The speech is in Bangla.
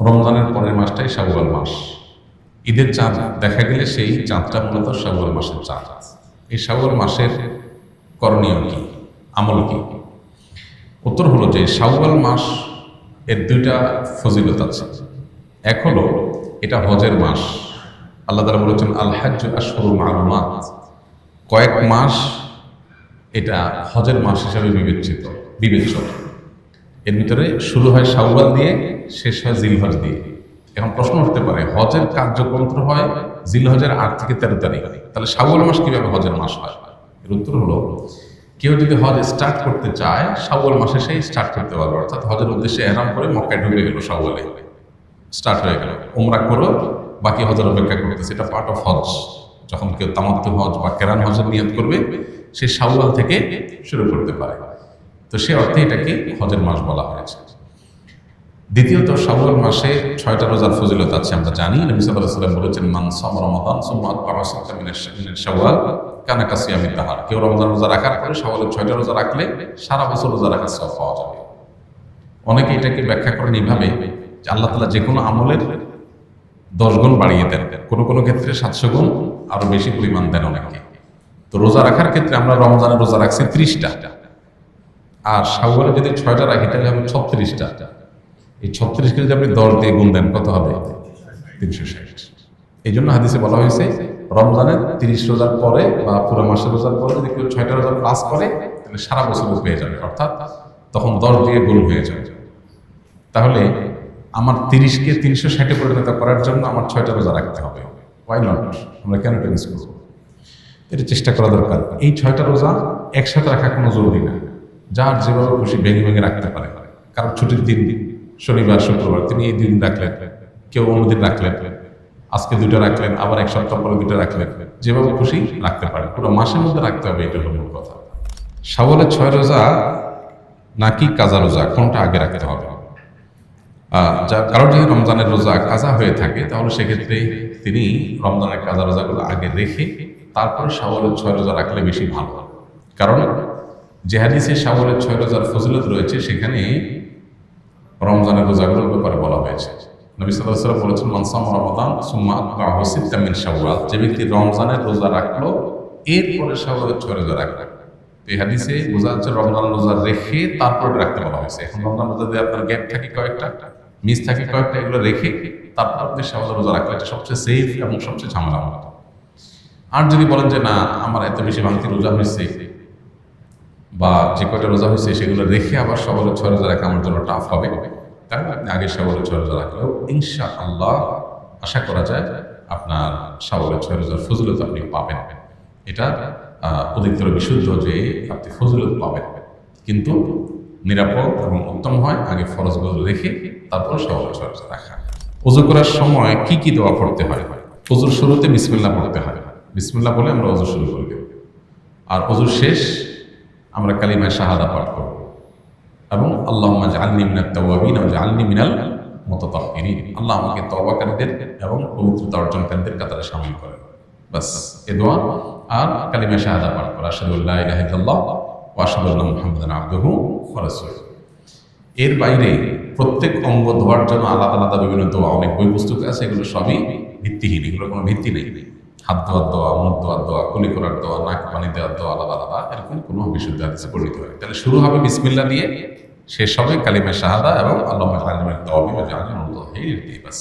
রমজানের পরের মাসটাই শাওয়াল মাস। ঈদের চাঁদ দেখা গেলে সেই চাঁদটা মূলত শাওয়াল মাসের চাঁদ। এই শাওয়াল মাসের করণীয় কি? আমল কি? উত্তর হলো যে শাওয়াল মাস এর দুইটা ফজিলত আছে। এক হলো এটা হজের মাস। আল্লাহ তালা বলেছেন আল হাজ্জ আশরুল মালুমাত। কয়েক মাস এটা হজের মাস হিসাবে বিবেচিত বিবেচ্য এর ভিতরে শুরু হয় শাওয়াল দিয়ে, শেষ হয় জিলহজ দিয়ে। এখন প্রশ্ন উঠতে পারে, হজের কার্যক্রম হয় জিলহজের আট থেকে তেরো তারিখ। তাহলে শাওয়াল মাস কীভাবে হজের মাস হয়? এর উত্তর হলো, কেউ যদি হজ স্টার্ট করতে চায়, শাওয়াল মাসে সেই স্টার্ট করতে পারবে। অর্থাৎ হজের উদ্দেশ্যে এরাম করে মক্কায় ঢুকে গেল শাওয়ালে। স্টার্ট হয়ে গেল। উমরা করো, বাকি হজের অপেক্ষা করতেছে এটা পার্ট অফ হজ। যখন কেউ তামাত্ম হজ বা কেরান হজের নিয়ত করবে, সে শাওয়াল থেকে শুরু করতে পারে। তো সে অর্থে এটাকে হজের মাস বলা হয়েছে। দ্বিতীয়ত, শাওয়াল মাসে ছয়টা রোজার ফজিলত আছে, আমরা জানি। নবী আলাইহি সাল্লাম বলেছেন, মান সামা রমাদান শাওয়াল, কানা কাসিয়ামিত দাহার কেউ রমজান রোজা রাখার পরে শাওয়ালের ছয়টা রোজা রাখলে সারা বছর রোজা রাখার সব পাওয়া যাবে। অনেকে এটাকে ব্যাখ্যা করেন এইভাবে যে আল্লাহ তালা যে কোনো আমলের দশ গুণ বাড়িয়ে দেন। কোনো কোনো ক্ষেত্রে সাতশো গুণ, আরও বেশি পরিমাণ দেন অনেকে। তো রোজা রাখার ক্ষেত্রে আমরা রমজানের রোজা রাখছি ত্রিশটা। আর শাওয়ালে যদি ছয়টা রাখি, তাহলে হবে ছত্রিশটা। এই ছত্রিশকে যদি আপনি দশ দিয়ে গুণ দেন, কত হবে? তিনশো ষাট। এই জন্য হাদিসে বলা হয়েছে, রমজানের তিরিশ রোজার পরে বা পুরো মাসের রোজার পরে যদি কেউ ছয়টা রোজা প্লাস করে, তাহলে সারা বছর পেয়ে যাবে, অর্থাৎ তখন দশ দিয়ে গুণ হয়ে যাবে। তাহলে আমার তিরিশকে তিনশো ষাটে পরিণত করার জন্য আমার ছয়টা রোজা রাখতে হবে। ওয়াই নট আমরা কেন টেনিস করব? এটা চেষ্টা করা দরকার। এই ছয়টা রোজা একসাথে রাখা কোনো জরুরি না। যার যেভাবে খুশি ভেঙে ভেঙে রাখতে পারে। কারণ ছুটির দিন শনিবার, শুক্রবার, তিনি এই দিন রাখলেন। কেউ অন্যদিন রাখলেন। আজকে দুটো রাখলেন, আবার এক সপ্তাহ পরে দুটো রাখলেন। যেভাবে খুশি রাখতে পারে পুরো মাসের মধ্যে রাখতে হবে, এটা হলো কথা। সাবলের ছয় রোজা নাকি কাজা রোজা? কোনটা আগে রাখতে হবে? যা কারোর যদি রমজানের রোজা কাজা হয়ে থাকে, তাহলে সেক্ষেত্রে তিনি রমজানের কাজা রোজাগুলো আগে রেখে তারপরে সাবলের ছয় রোজা রাখলে বেশি ভালো। কারণ যে হাদিসে শাওয়ালের ছয় রোজার ফজিলত রয়েছে সেখানে রমজানের রোজাগুলোর ব্যাপারে বলা হয়েছে। নবী সাল্লাহ বলেছেন মানসাম রমাদান, সুম্মা আতবাহু সিত্তা মিন শাওয়াল। যে ব্যক্তি রমজানের রোজা রাখল, এরপরে শাওয়ালের ছয় রোজা রাখল এই হাদিসে বোঝা যাচ্ছে রমজান রোজা রেখে তারপরে রাখতে বলা হয়েছে। এখন রমজান রোজা দিয়ে আপনার গ্যাপ থাকে কয়েকটা, মিস থাকে কয়েকটা, এগুলো রেখে তারপর আপনি শাওয়াল রোজা রাখলে এটা সবচেয়ে সেফ এবং সবচেয়ে ঝামেলা আর যদি বলেন যে, না, আমার এত বেশি ভাঙতি রোজা হয়েছে বা যে কটা রোজা হয়েছে সেগুলো রেখে আবার সবলে ছয় রোজা রাখা আমার জন্য টাফ হবে। তাহলে আপনি আগে সবলে ছয় রোজা রাখলেও ইনশা আল্লাহ আশা করা যায় আপনার সবলে ছয় রোজার ফজিলত আপনি পাবেন। এটা অধিকতর বিশুদ্ধ যে আপনি ফজিলত পাবেন। কিন্তু নিরাপদ এবং উত্তম হয় আগে ফরজগুলো রেখে তারপর সবলে ছয় রোজা রাখা। উজু করার সময় কি কি দোয়া পড়তে হয়? উজুর শুরুতে বিসমিল্লা পড়তে হয়। বিসমিল্লাহ বলে আমরা উজু শুরু করে আর উজুর শেষ আমরা কালিমায় শাহাদা পাঠ করব। এবং আল্লাহ জালনি মিনাল তাওয়াবিন জালনি মিনাল আল্লাহ আমাকে তওবাকারীদের এবং পবিত্রতা অর্জনকারীদের কাতারে সামিল করেন। বাস, এ দোয়া আর কালিমায় শাহাদা পাঠ করা। আশহাদু আল্লা ইলাহা ইল্লাল্লাহ ওয়া আশহাদু আন্না মুহাম্মাদান আবদুহু ওয়া রাসূলুহু। এর বাইরে প্রত্যেক অঙ্গ ধোয়ার জন্য আলাদা আলাদা বিভিন্ন দোয়া, অনেক বই পুস্তক আছে, এগুলো সবই ভিত্তিহীন এগুলো কোনো ভিত্তি নেই। হাত ধোয়ার দোয়া মুখ ধোয়ার দোয়া, কুলি করার দোয়া, নাক পানি দেওয়ার দোয়া আলাদা আলাদা, এরকম কোনো বিশুদ্ধ হাদিসে পরিণত হয় তাহলে শুরু হবে বিসমিল্লা দিয়ে, শেষ হবে কালিমের শাহাদা এবং আল্লাহ আলমের বা জাহাজ বাস